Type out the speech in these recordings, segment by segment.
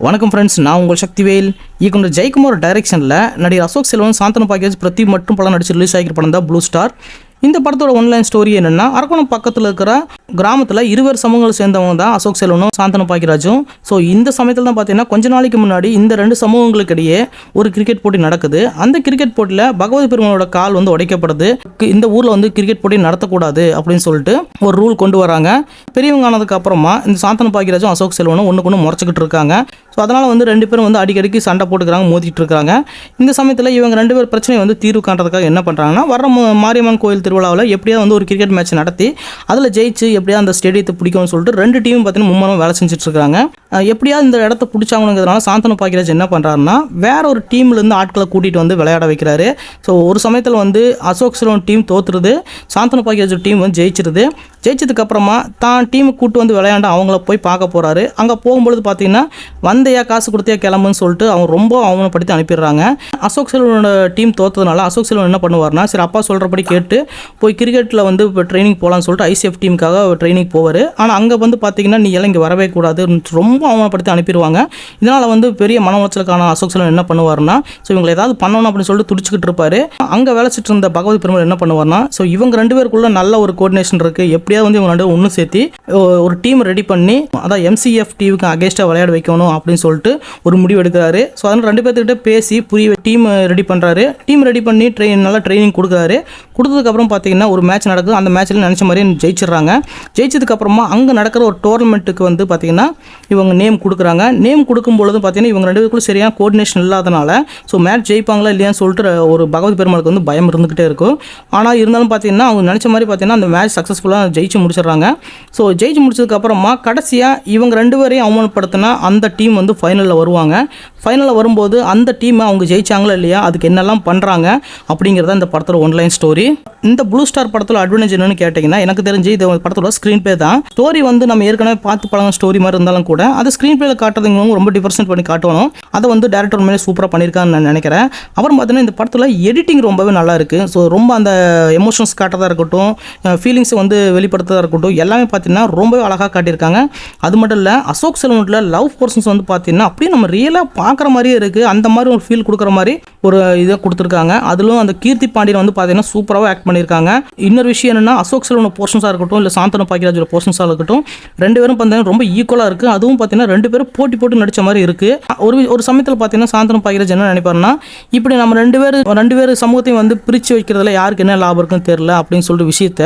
வணக்கம் ஃப்ரெண்ட்ஸ் நான் உங்கள் சக்திவேல். இயக்குனர் ஜெயக்குமார் டைரக்ஷனில் நடிகர் அசோக் செல்வன் சாந்தன பாக்கேஜ் பிரதி மட்டும் படம் நடிச்சு ரிலீஸ் ஆகிற படம் தான் ப்ளூ ஸ்டார் இந்த படத்தோட ஒன்லைன் ஸ்டோரி என்னென்னா அரக்கோணம் பக்கத்தில் இருக்கிற கிராமத்தில் இருவர் சமூகங்களை சேர்ந்தவங்க தான் அசோக் செல்வனும் சாந்தன பாக்கியராஜும். ஸோ இந்த சமயத்தில் தான் பார்த்தீங்கன்னா கொஞ்ச நாளைக்கு முன்னாடி இந்த ரெண்டு சமூகங்களுக்கு இடையே ஒரு கிரிக்கெட் போட்டி நடக்குது. அந்த கிரிக்கெட் போட்டியில் பகவதி பெருமாளோட கால் வந்து உடைக்கப்படுது. இந்த ஊரில் வந்து கிரிக்கெட் போட்டி நடத்தக்கூடாது அப்படின்னு சொல்லிட்டு ஒரு ரூல் கொண்டு வராங்க. பெரியவங்க ஆனதுக்கு அப்புறமா இந்த சாந்தன பாக்கியராஜும் அசோக் செல்வனும் ஒன்றுக்கு ஒன்று முறைச்சிக்கிட்டு இருக்காங்க. ஸோ அதனால் வந்து ரெண்டு பேரும் வந்து அடிக்கடிக்கு சண்டை போட்டுக்கிறாங்க மோதிட்டு இருக்காங்க. இந்த சமயத்தில் இவங்க ரெண்டு பேர் பிரச்சனையை வந்து தீர்வு காண்றதுக்காக என்ன பண்ணுறாங்கன்னா வர மாரியம்மன் கோயில் திருவிழாவில் எப்படியாவது வந்து ஒரு கிரிக்கெட் மேட்ச் நடத்தி அதில் ஜெயிச்சு எப்படியா அந்த ஸ்டேடியத்தை பிடிக்கும்னு சொல்லிட்டு ரெண்டு டீமும் பார்த்தீங்கன்னா மும்மரம் வேலை செஞ்சுட்டு இருக்காங்க எப்படியாவது இந்த இடத்த பிடிச்சாங்கங்கிறதுனால சாந்தனு பாக்கிராஜ் என்ன பண்ணுறாருன்னா வேற ஒரு டீம்லேருந்து ஆட்களை கூட்டிகிட்டு வந்து விளையாட வைக்கிறாரு. ஸோ ஒரு சமயத்தில் வந்து அசோக் செல்வன் டீம் தோத்துருது. சாந்தனு பாக்கியராஜ் டீம் வந்து ஜெயிச்சிருது. ஜெயிச்சதுக்கு அப்புறமா தான் டீமை கூட்டு வந்து விளையாண்டு அவங்கள போய் பார்க்க போகிறாரு அங்கே போகும்பொழுது பார்த்தீங்கன்னா வந்தையா காசு கொடுத்தியா கிளம்புன்னு சொல்லிட்டு அவங்க ரொம்ப அவமானப்படுத்தி அனுப்பிடுறாங்க. அசோக் செல்வனோட டீம் தோத்ததுனால அசோக் செல்வன் என்ன பண்ணுவார்னா சரி அப்பா சொல்கிறபடி கேட்டு போய் கிரிக்கெட்டில் வந்து இப்போ ட்ரைனிங் போகலான்னு சொல்லிட்டு ஐசிஎஃப் டீமுக்காக ட்ரைனிங் போவார். ஆனால் அங்கே வந்து பார்த்தீங்கன்னா நீ எல்லாம் இங்கே வரவே கூடாது ரொம்ப அவமானப்படுத்தி அனுப்பிடுவாங்க. இதனால் வந்து பெரிய மன உளைச்சலுக்கான அசோக் செல்வன் என்ன பண்ணுவார்னா ஸோ இவங்களை ஏதாவது பண்ணணும் அப்படின்னு சொல்லிட்டு துடிச்சிக்கிட்டு இருப்பார். அங்கே வேலை செஞ்சுட்டு இருந்த பகவதி பெருமாள் என்ன பண்ணுவார்னா ஸோ இவங்க ரெண்டு பேருக்குள்ள நல்ல ஒரு கோஆர்டினேஷன் இருக்குது எப்படியா எப்படியாவது வந்து இவங்க ரெண்டு ஒன்று சேர்த்து ஒரு டீம் ரெடி பண்ணி அதான் எம்சிஎஃப் டிவிக்கு அகேன்ஸ்டாக விளையாட வைக்கணும் அப்படின்னு சொல்லிட்டு ஒரு முடிவு எடுக்கிறாரு. ஸோ அதனால் ரெண்டு பேர்த்துக்கிட்ட பேசி புரிய டீம் ரெடி பண்ணுறாரு டீம் ரெடி பண்ணி ட்ரெயின் நல்லா ட்ரைனிங் கொடுக்குறாரு. கொடுத்ததுக்கப்புறம் பார்த்தீங்கன்னா ஒரு மேட்ச் நடக்குது. அந்த மேட்ச்சில் நினச்ச மாதிரியே ஜெயிச்சிடுறாங்க. ஜெயிச்சதுக்கப்புறமா அங்கே நடக்கிற ஒரு டோர்னமெண்ட்டுக்கு வந்து பார்த்தீங்கன்னா இவங்க நேம் கொடுக்குறாங்க. நேம் கொடுக்கும் பொழுது பார்த்தீங்கன்னா இவங்க ரெண்டு பேருக்குள்ள சரியான கோஆர்டினேஷன் இல்லாதனால ஸோ மேட்ச் ஜெயிப்பாங்களா இல்லையான்னு சொல்லிட்டு ஒரு பகவத் பெருமாளுக்கு வந்து பயம் இருந்துக்கிட்டே இருக்கும். ஆனால் இருந்தாலும் பார்த்தீங்கன்னா அவங்க நினச்ச மாதிரி பார்த்தீங்கன்னா அந்த மேட்ச் சக்ஸஸ்ஃபுல்லாக ஜெயிச்சு முடிச்சிடுறாங்க. ஸோ ஜெயிச்சு முடிச்சதுக்கப்புறமா கடைசியாக இவங்க ரெண்டு பேரையும் அவமானப்படுத்தினா அந்த டீம் வந்து ஃபைனலில் வருவாங்க. ஃபைனலில் வரும்போது அந்த டீமை அவங்க ஜெயிச்சாங்களா இல்லையா? அதுக்கு என்னெல்லாம் பண்ணுறாங்க அப்படிங்கிறத இந்த படத்தில் ஒன்லைன் ஸ்டோரி இந்த ப்ளூ ஸ்டார் படத்தில் அட்வான்டேஜ் என்னன்னு கேட்டிங்கன்னா எனக்கு தெரிஞ்சு இது படத்தோட ஸ்க்ரீன் ப்ளே தான். ஸ்டோரி வந்து நம்ம ஏற்கனவே பார்த்து பழங்க ஸ்டோரி மாதிரி இருந்தாலும் கூட அது ஸ்க்ரீன் ப்ளேல காட்டுறதுங்க ரொம்ப டிஃபரன்ஸ் பண்ணி காட்டணும். அதை வந்து டேரக்டர் மேலே சூப்பராக பண்ணியிருக்கான்னு நான் நினைக்கிறேன். அப்புறம் பார்த்தீங்கன்னா இந்த படத்தில் எடிட்டிங் ரொம்பவே நல்லா இருக்கு. ஸோ ரொம்ப அந்த எமோஷன்ஸ் காட்டுறதா இருக்கட்டும் ஃபீலிங்ஸை வந்து வெளிப்படுத்துறதா இருக்கட்டும் எல்லாமே பார்த்தீங்கன்னா ரொம்பவே அழகாக காட்டியிருக்காங்க. அது மட்டும் இல்லை அசோக் செல்வனில் லவ் போர்ஷன்ஸ் வந்து பார்த்தீங்கன்னா அப்படியே நம்ம ரியலாக பார்க்குற மாதிரியே இருக்குது அந்த மாதிரி ஒரு ஃபீல் கொடுக்குற மாதிரி ஒரு இதை கொடுத்துருக்காங்க. அதிலும் அந்த கீர்த்தி பாண்டியன் வந்து பார்த்தீங்கன்னா சூப்பராக ஆக்ட் பண்ணியிருக்காங்க இன்னொரு விஷயம் என்னன்னா அசோக் செல்வன போர்ஷன்ஸாக இருக்கட்டும் இல்லை சாந்தன பாக்கியராஜோட போர்ஷன்ஸாக இருக்கட்டும் ரெண்டு பேரும் பார்த்தீங்கன்னா ரொம்ப ஈக்குவலாக இருக்குது அதுவும் பார்த்தீங்கன்னா ரெண்டு பேரும் போட்டி போட்டு நடித்த மாதிரி இருக்குது ஒரு ஒரு சமயத்தில் பார்த்தீங்கன்னா சாந்தன பாக்கியராஜ் என்ன நினைப்பாருன்னா இப்படி நம்ம ரெண்டு பேர் ரெண்டு பேர் சமூகத்தையும் வந்து பிரித்து வைக்கிறதுல யாருக்கு என்ன லாபம் இருக்குன்னு தெரில அப்படின்னு சொல்லிட்டு விஷயத்த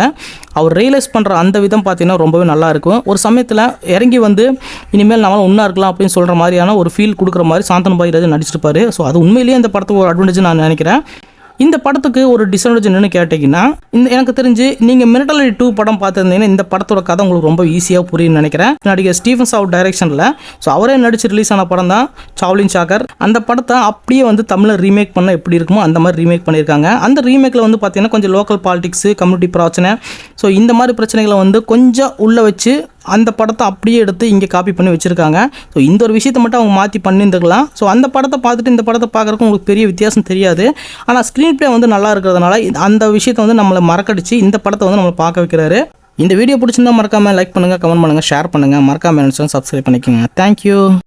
அவர் ரியலைஸ் பண்ணுற அந்த விதம் பார்த்தீங்கன்னா ரொம்பவே நல்லா இருக்கும். ஒரு சமயத்தில் இறங்கி வந்து இனிமேல் நம்மளால் ஒன்றா இருக்கலாம் அப்படின்னு சொல்கிற மாதிரியான ஒரு ஃபீல் கொடுக்குற மாதிரி சாந்தன பாக்கியராஜ் நடிச்சிருப்பாரு. ஸோ அது உண்மையிலேயே அந்த படத்துக்கு ஒரு அட்வான்டேஜ் நான் நினைக்கிறேன். இந்த படத்துக்கு ஒரு டிஸ்அட்வான்டேஜ் என்னென்னு கேட்டிங்கன்னா இந்த எனக்கு தெரிஞ்சு நீங்கள் மிரட்டலி டூ படம் பார்த்துருந்தீங்கன்னா இந்த படத்தோட கதை உங்களுக்கு ரொம்ப ஈஸியாக புரியும்னு நினைக்கிறேன். நடிகர் ஸ்டீஃபன் சாவ் டைரக்ஷனில் ஸோ அவரே நடிச்சு ரிலீஸ் ஆன படம் தான் சாவ்லின் சாகர் அந்த படத்தை அப்படியே வந்து தமிழில் ரீமேக் பண்ண எப்படி இருக்குமோ அந்த மாதிரி ரீமேக் பண்ணியிருக்காங்க. அந்த ரீமேக்கில் வந்து பார்த்தீங்கன்னா கொஞ்சம் லோக்கல் பாலிடிக்ஸு கம்யூனிட்டி பிரச்சனை. ஸோ இந்த மாதிரி பிரச்சனைகளை வந்து கொஞ்சம் உள்ளே வச்சு அந்த படத்தை அப்படியே எடுத்து இங்கே காப்பி பண்ணி வச்சுருக்காங்க. ஸோ இந்த ஒரு விஷயத்தை மட்டும் அவங்க மாற்றி பண்ணியிருந்துக்கலாம் ஸோ அந்த படத்தை பார்த்துட்டு இந்த படத்தை பார்க்குறதுக்கு உங்களுக்கு பெரிய வித்தியாசம் தெரியாது. ஆனால் ஸ்க்ரீன் ப்ளே வந்து நல்லா இருக்கிறதுனால அந்த விஷயத்தை வந்து நம்மளை மறக்கடிச்சு இந்த படத்தை வந்து நம்மளை பார்க்க வைக்கிறாரு. இந்த வீடியோ பிடிச்சிருந்தா மறக்காமல் லைக் பண்ணுங்கள் கமெண்ட் பண்ணுங்கள் ஷேர் பண்ணுங்கள் மறக்காமல் சப்ஸ்கிரைப் பண்ணிக்கோங்க. தேங்க்யூ